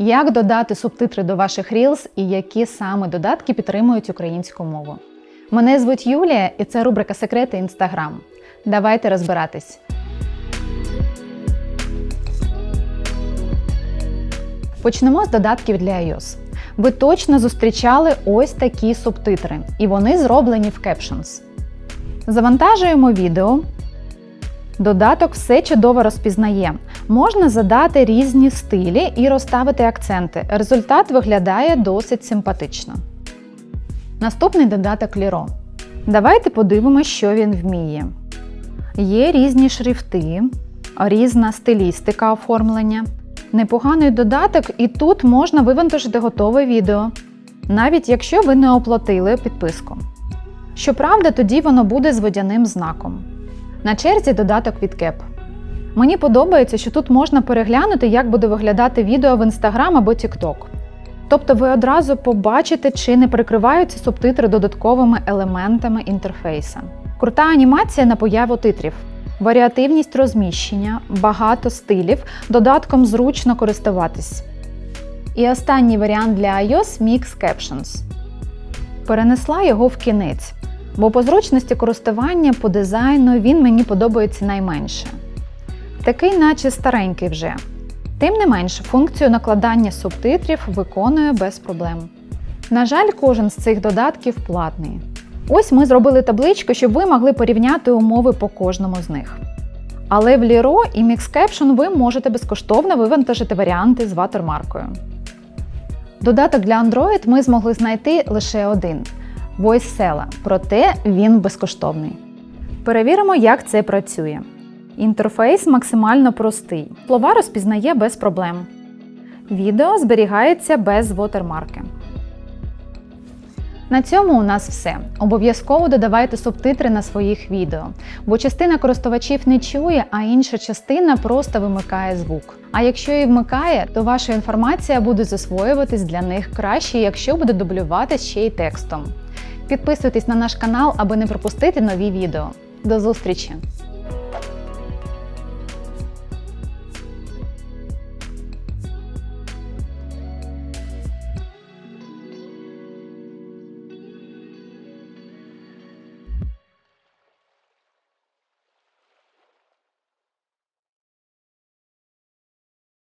Як додати субтитри до ваших Reels і які саме додатки підтримують українську мову? Мене звуть Юлія, і це рубрика Секрети Інстаграм. Давайте розбиратись. Почнемо з додатків для iOS. Ви точно зустрічали ось такі субтитри, і вони зроблені в Captions. Завантажуємо відео. Додаток все чудово розпізнає. Можна задати різні стилі і розставити акценти. Результат виглядає досить симпатично. Наступний додаток Liro. Давайте подивимося, що він вміє. Є різні шрифти, різна стилістика оформлення. Непоганий додаток, і тут можна вивантажити готове відео, навіть якщо ви не оплатили підписку. Щоправда, тоді воно буде з водяним знаком. На черзі додаток від Кеп. Мені подобається, що тут можна переглянути, як буде виглядати відео в Instagram або TikTok. Тобто ви одразу побачите, чи не перекриваються субтитри додатковими елементами інтерфейса. Крута анімація на появу титрів, варіативність розміщення, багато стилів, додатком зручно користуватись. І останній варіант для iOS Mix Captions. Перенесла його в кінець, бо по зручності користування по дизайну він мені подобається найменше. Такий, наче старенький вже. Тим не менше, функцію накладання субтитрів виконує без проблем. На жаль, кожен з цих додатків платний. Ось ми зробили табличку, щоб ви могли порівняти умови по кожному з них. Але в Liro і MixCaption ви можете безкоштовно вивантажити варіанти з ватермаркою. Додаток для Android ми змогли знайти лише один VoiceSella, проте він безкоштовний. Перевіримо, як це працює. Інтерфейс максимально простий. Слова розпізнає без проблем. Відео зберігається без вотермарки. На цьому у нас все. Обов'язково додавайте субтитри на своїх відео, бо частина користувачів не чує, а інша частина просто вимикає звук. А якщо і вмикає, то ваша інформація буде засвоюватись для них краще, якщо буде дублюватись ще й текстом. Підписуйтесь на наш канал, аби не пропустити нові відео. До зустрічі!